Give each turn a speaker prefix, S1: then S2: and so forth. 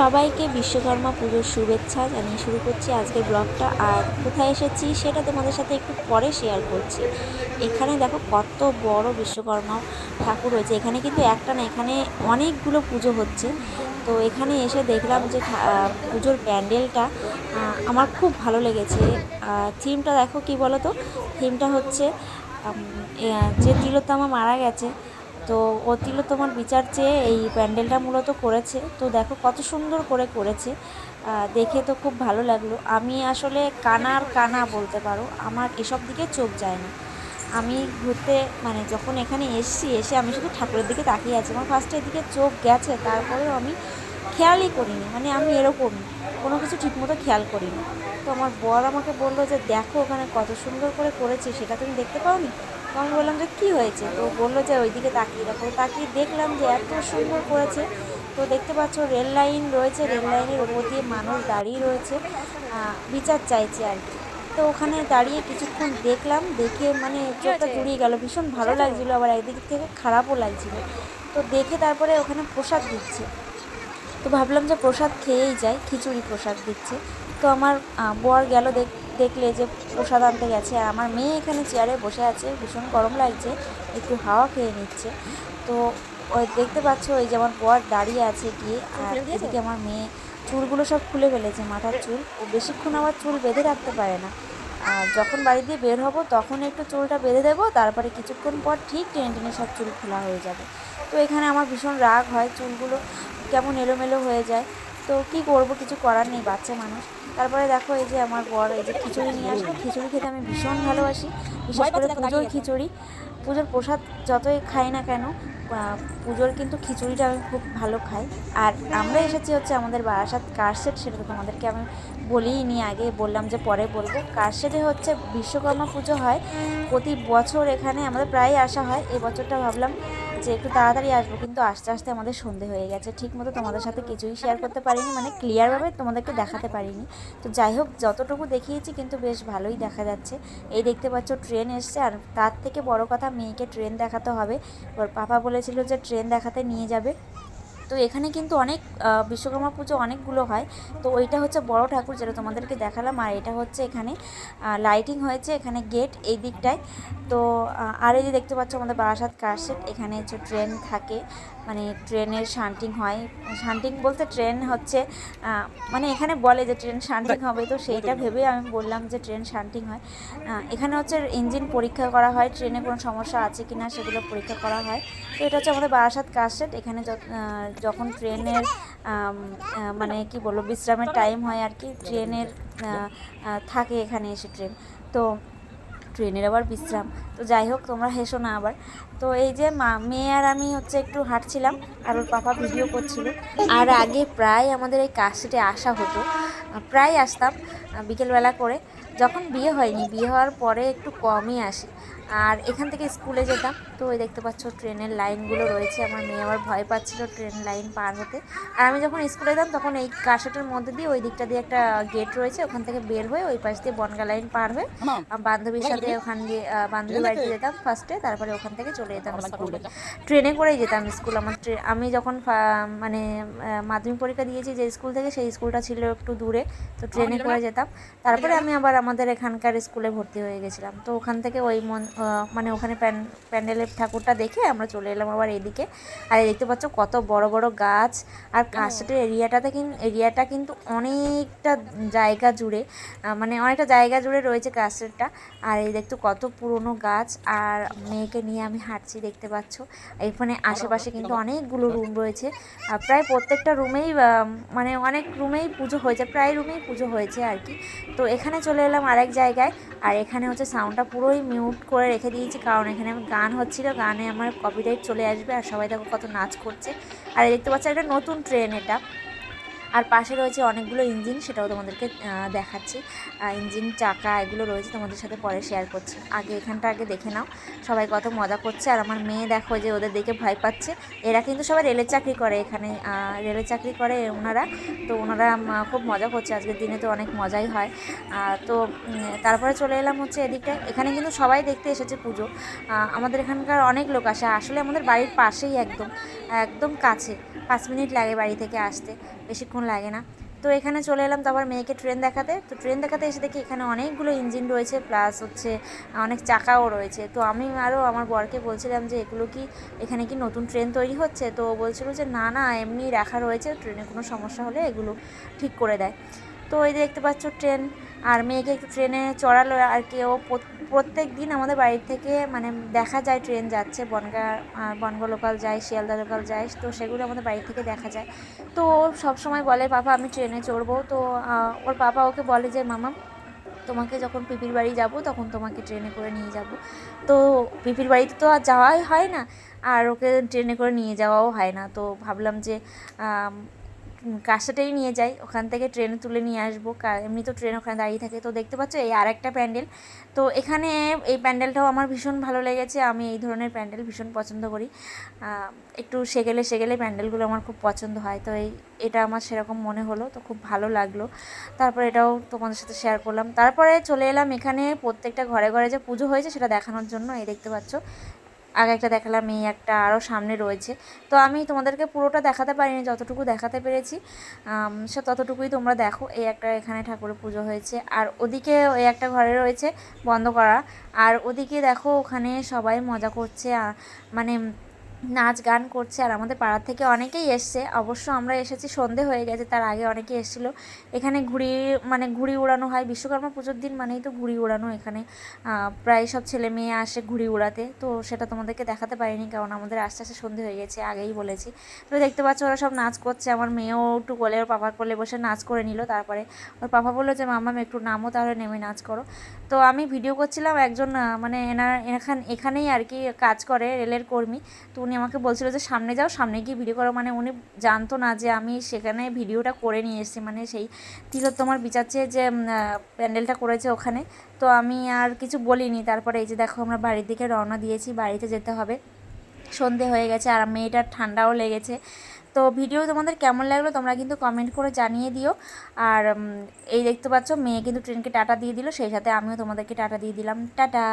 S1: সবাইকে বিশ্বকর্মা পুজোর শুভেচ্ছা জানিয়ে শুরু করছি আজকের ব্লগটা। আর কোথায় এসেছি সেটা তোমাদের সাথে একটু পরে শেয়ার করছি। এখানে দেখো কত বড় বিশ্বকর্মা ঠাকুর রয়েছে। এখানে কিন্তু একটা না, এখানে অনেকগুলো পুজো হচ্ছে। তো এখানে এসে দেখলাম যে পুজোর প্যান্ডেলটা আমার খুব ভালো লেগেছে। থিমটা দেখো কি বলো তো থিমটা হচ্ছে যে তিলোত্তমা মারা গেছে তো ও তোমার বিচার চেয়ে এই প্যান্ডেলটা মূলত করেছে। তো দেখো কত সুন্দর করে করেছে। দেখে তো খুব ভালো লাগল। আমি আসলে কানার কানা বলতে পারো, আমার এসব দিকে চোখ যায় না। আমি ঘুরতে মানে যখন এখানে এসছি, এসে আমি শুধু ঠাকুরের দিকে তাকিয়ে আছি। আমার ফার্স্টে এদিকে চোখ গেছে, তারপরেও আমি খেয়ালই করিনি। মানে আমি এরকম কোনো কিছু ঠিকমতো খেয়াল করিনি। তো আমার বর আমাকে বলল যে, দেখো ওখানে কত সুন্দর করে করেছে, সেটা তুমি দেখতে পাওনি? তো আমি বললাম যে কী হয়েছে? তো বলল যে ওইদিকে তাকিয়ে দেখো। তাকিয়ে দেখলাম যে এত সুন্দর করেছে। তো দেখতে পাচ্ছ রেল লাইন রয়েছে। রেল লাইনের ওপর দিয়ে মানুষ দাঁড়িয়ে রয়েছে। বিচার চাইছে আর কি। তো ওখানে দাঁড়িয়ে কিছুক্ষণ দেখলাম। দেখে মানে চোখটা জুড়িয়ে গেল। ভীষণ ভালো লাগছিল। আবার একদিক থেকে খারাপও লাগছিল। তো দেখে তারপরে ওখানে প্রসাদ দিচ্ছে। তো ভাবলাম যে প্রসাদ খেয়েই যাই। খিচুড়ি প্রসাদ দিচ্ছে। তো আমার বর গেল দেখ- দেখলে যে প্রসাদ আনতে গেছে। আর আমার মেয়ে এখানে চেয়ারে বসে আছে ভীষণ গরম লাগছে একটু হাওয়া খেয়ে নিচ্ছে। তো ওই দেখতে পাচ্ছ ওই যে আমার বর দাঁড়িয়ে আছে গিয়ে আর এদিকে আমার মেয়ে চুলগুলো সব খুলে ফেলেছে মাথার চুল। ও বেশিক্ষণ আবার চুল বেঁধে রাখতে পারে না। আর যখন বাড়ি দিয়ে বের হব তখন একটু চুলটা বেঁধে দেবো তারপরে কিছুক্ষণ পর ঠিক টেনে টেনে সব চুল খোলা হয়ে যাবে। তো এখানে আমার ভীষণ রাগ হয় চুলগুলো কেমন এলোমেলো হয়ে যায়। তো কি করব? কিছু করার নেই বাচ্চা মানুষ। তারপরে দেখো এই যে আমার বর এই যে খিচুড়ি নিয়ে আসলো। খিচুড়ি খেতে আমি ভীষণ ভালোবাসি বিশেষ করে পুজোর খিচুড়ি। পুজোর প্রসাদ যতই খাই না কেন পুজোর কিন্তু খিচুড়িটা আমি খুব ভালো খাই। আর আমরা এসেছি হচ্ছে আমাদের বারাসাত কারসেট সেটা তো তোমাদেরকে আমি বলিই নি আগে বললাম যে পরে বলব। কারসেটে হচ্ছে বিশ্বকর্মা পুজো হয়। প্রতি বছর এখানে আমাদের প্রায় আসা হয়। এই বছরটা ভাবলাম যে একটু তাড়াতাড়ি আসব, কিন্তু আস্তে আস্তে আমাদের সন্ধে হয়ে গেছে। ঠিক মতো তোমাদের সাথে কিছুই শেয়ার করতে পারিনি মানে ক্লিয়ারভাবে তোমাদেরকে দেখাতে পারিনি। তো যাই হোক, যতটুকু দেখিয়েছি কিন্তু বেশ ভালোই দেখা যাচ্ছে। এই দেখতে পাচ্ছ ট্রেন এসছে, আর তার থেকে বড় কথা মেয়েকে ট্রেন দেখাতে হবে। ওর পাপা বলেছিল যে ট্রেন দেখাতে নিয়ে যাবে। তো এখানে কিন্তু অনেক বিশ্বকর্মা পুজো অনেকগুলো হয়। তো ওইটা হচ্ছে বড় ঠাকুর যেটা তোমাদেরকে দেখালাম, আর এটা হচ্ছে এখানে লাইটিং হয়েছে এখানে গেট এই দিকটায়। তো আর এই যে দেখতে পাচ্ছ আমাদের বারাসাত কারশেট এখানে হচ্ছে ট্রেন থাকে মানে ট্রেনের শান্টিং হয়। শান্টিং বলতে ট্রেন হচ্ছে মানে এখানে বলে যে ট্রেন শান্টিং হবে, তো সেইটা ভেবে আমি বললাম যে ট্রেন শান্টিং হয়। এখানে হচ্ছে ইঞ্জিন পরীক্ষা করা হয় ট্রেনে কোনো সমস্যা আছে কি না সেগুলো পরীক্ষা করা হয়। তো এটা হচ্ছে আমাদের বারাসাত কারশেট এখানে যখন ট্রেনের মানে কি বলব, বিশ্রামের টাইম হয় আর কি, ট্রেনের থাকে এখানে এসে ট্রেন। তো ট্রেনের আবার বিশ্রাম। তো যাই হোক, তোমরা হেসো না আবার। তো এই যে মা, মেয়ে আর আমি হচ্ছে একটু হাঁটছিলাম আর ওর পাপা ভিডিও করছিল। আর আগে প্রায় আমাদের এই কাশিটে আসা হতো। প্রায় আসতাম বিকেলবেলা করে। যখন বিয়ে হয়নি, বিয়ে হওয়ার পরে একটু কমই আসি। আর এখান থেকে স্কুলে যেতাম তো ওই দেখতে পাচ্ছ ট্রেনের লাইনগুলো রয়েছে। আমার মেয়ে আবার ভয় পাচ্ছিল ট্রেন লাইন পার হতে। আর আমি যখন স্কুলে যেতাম তখন এই কাশাটের মধ্যে দিয়ে ওই দিকটা দিয়ে একটা গেট রয়েছে ওখান থেকে বের হয়ে ওই পাশ দিয়ে বনগা লাইন পার হয়ে বান্ধবীর সাথে ওখান দিয়ে আহ, বান্ধবীর বাড়িতে যেতাম ফার্স্টে তারপরে ওখান থেকে চলে যেতাম স্কুলে। ট্রেনে করেই যেতাম স্কুল। আমার আমি যখন মানে মাধ্যমিক পরীক্ষা দিয়েছি যে স্কুল থেকে সেই স্কুলটা ছিল একটু দূরে তো ট্রেনে করে যেতাম। তারপরে আমি আবার আমাদের এখানকার স্কুলে ভর্তি হয়ে গেছিলাম। তো ওখান থেকে ওই মন মানে ওখানে প্যান প্যান্ডেলের ঠাকুরটা দেখে আমরা চলে এলাম আবার এদিকে। আর এই দেখতে পাচ্ছ কত বড় বড় গাছ। আর কাশটের এরিয়াটাতে কিন্তু এরিয়াটা কিন্তু অনেকটা জায়গা জুড়ে মানে অনেকটা জায়গা জুড়ে রয়েছে কাশটেরটা আর এই দেখতো কত পুরনো গাছ। আর মেয়েকে নিয়ে আমি হাঁটছি দেখতে পাচ্ছ। এখানে আশেপাশে কিন্তু অনেকগুলো রুম রয়েছে। আর প্রায় প্রত্যেকটা রুমেই মানে অনেক রুমেই পুজো হয়েছে প্রায় রুমেই পুজো হয়েছে আর কি। তো এখানে চলে এলাম আরেক জায়গায়। আর এখানে হচ্ছে সাউন্ডটা পুরোই মিউট করে রেখে দিয়েছি, কারণ এখানে আমি গান হচ্ছিল, গানে আমার কপিরাইট চলে আসবে আর সবাই দেখো কত নাচ করছে। আর দেখতে পাচ্ছি একটা নতুন ট্রেন এটা। আর পাশে রয়েছে অনেকগুলো ইঞ্জিন, সেটাও তোমাদেরকে দেখাচ্ছি। ইঞ্জিন, চাকা, এগুলো রয়েছে তোমাদের সাথে পরে শেয়ার করছি। আগে এখানটা আগে দেখে নাও। সবাই কত মজা করছে। আর আমার মেয়ে দেখো যে ওদের দেখে ভয় পাচ্ছে। এরা কিন্তু সবাই রেলের চাকরি করে এখানে। রেলের চাকরি করে ওনারা। তো ওনারা খুব মজা করছে। আজকের দিনে তো অনেক মজাই হয়। তো তারপরে চলে এলাম হচ্ছে এদিকটায়। এখানে কিন্তু সবাই দেখতে এসেছে পুজো। আমাদের এখানকার অনেক লোক আসে। আসলে আমাদের বাড়ির পাশেই একদম একদম কাছে। পাঁচ মিনিট লাগে বাড়ি থেকে আসতে। বেশিক্ষণ লাগে না। তো এখানে চলে এলাম তারপর মেয়েকে ট্রেন দেখাতে। তো ট্রেন দেখাতে এসে দেখি এখানে অনেকগুলো ইঞ্জিন রয়েছে প্লাস হচ্ছে অনেক চাকাও রয়েছে। তো আমি আরও আমার বরকে বলছিলাম যে, এগুলো কি, এখানে কি নতুন ট্রেন তৈরি হচ্ছে? তো বলছিল যে, না না, এমনি রাখা রয়েছে ট্রেনে কোনো সমস্যা হলে এগুলো ঠিক করে দেয়। তো যে দেখতে পাচ্ছ ট্রেন আর মেয়েকে একটু ট্রেনে চড়ালো আর কেউ প্রত্যেক দিন আমাদের বাড়ির থেকে মানে দেখা যায় ট্রেন যাচ্ছে, বনগা বনগা লোকাল যায়, শিয়ালদা লোকাল যায়, তো সেগুলো আমাদের বাড়ি থেকে দেখা যায়। তো ও সবসময় বলে বাবা আমি ট্রেনে চড়বো। তো ওর বাবা ওকে বলে যে, মামা, তোমাকে যখন পিপির বাড়ি যাব, তখন তোমাকে ট্রেনে করে নিয়ে যাব। তো পিপির বাড়িতে তো আর যাওয়াই হয় না, আর ওকে ট্রেনে করে নিয়ে যাওয়াও হয় না। তো ভাবলাম যে কাঁসাটাই নিয়ে যাই, ওখান থেকে ট্রেনে তুলে নিয়ে আসব। এমনি তো ট্রেন ওখানে দাঁড়িয়ে থাকে। তো দেখতে পাচ্ছ, এই আর একটা প্যান্ডেল। তো এখানে এই প্যান্ডেলটাও আমার ভীষণ ভালো লেগেছে। আমি এই ধরনের প্যান্ডেল ভীষণ পছন্দ করি। একটু সেগেলে সেগেলে প্যান্ডেলগুলো আমার খুব পছন্দ হয়। তো এই, এটা আমার সেরকম মনে হলো। তো খুব ভালো লাগল। তারপর এটাও তোমাদের সাথে শেয়ার করলাম। তারপরে চলে এলাম এখানে প্রত্যেকটা ঘরে ঘরে যে পুজো হয়েছে সেটা দেখানোর জন্য। এই দেখতে পাচ্ছ আগে একটা দেখালাম, এই একটা আরও সামনে রয়েছে। তো আমি তোমাদেরকে পুরোটা দেখাতে পারিনি, যতটুকু দেখাতে পেরেছি সে ততটুকুই তোমরা দেখো। এই একটা এখানে ঠাকুরের পুজো হয়েছে। আর ওদিকে ওই একটা ঘরে রয়েছে বন্ধ করা। আর ওদিকে দেখো ওখানে সবাই মজা করছে মানে নাচ গান করছে আর আমাদের পাড়ার থেকে অনেকেই এসছে। অবশ্য আমরা এসেছি, সন্ধে হয়ে গেছে, তার আগে অনেকেই এসেছিল। এখানে ঘুড়ি মানে ঘুড়ি উড়ানো হয়, বিশ্বকর্মা পুজোর দিন মানেই তো ঘুড়ি উড়ানো এখানে। প্রায় সব ছেলে মেয়ে আসে ঘুড়ি উড়াতে। তো সেটা তোমাদেরকে দেখাতে পারিনি, কারণ আমাদের আস্তে আস্তে সন্ধে হয়ে গেছে, আগেই বলেছি। তো দেখতে পাচ্ছ ওরা সব নাচ করছে। আমার মেয়েও একটু কোলে, ওর পাপার কোলে বসে নাচ করে নিল। তারপরে ওর পাপা বলল যে মাম্মাম একটু নামো তাহলে নেমে নাচ করো। তো আমি ভিডিও করছিলাম একজন মানে এনার, এখান, এখানেই আর কি কাজ করে রেলের কর্মী। তো উনি আমাকে বলছিল যে সামনে যাও সামনে গিয়ে ভিডিও করো। মানে উনি জানতো না যে আমি সেখানে ভিডিওটা করে নিয়ে এসেছি। মানে সেই তিলোত্তমার বিচারছে যে উম, আহ, প্যান্ডেলটা করেছে ওখানে। তো আমি আর কিছু বলিনি। তারপরে এই যে দেখো আমরা বাড়ির দিকে রওনা দিয়েছি বাড়িতে যেতে হবে। সন্ধে হয়ে গেছে আর মেয়েটার ঠান্ডাও লেগেছে। তো ভিডিও তোমাদের কেমন লাগল তোমরা কিন্তু কমেন্ট করে জানিয়ে দিও। আর এই দেখতে পাচ্ছ মেয়ে কিন্তু ট্রেনকে টাটা দিয়ে দিল। সেই সাথে আমিও তোমাদেরকে টাটা দিয়ে দিলাম। টাটা!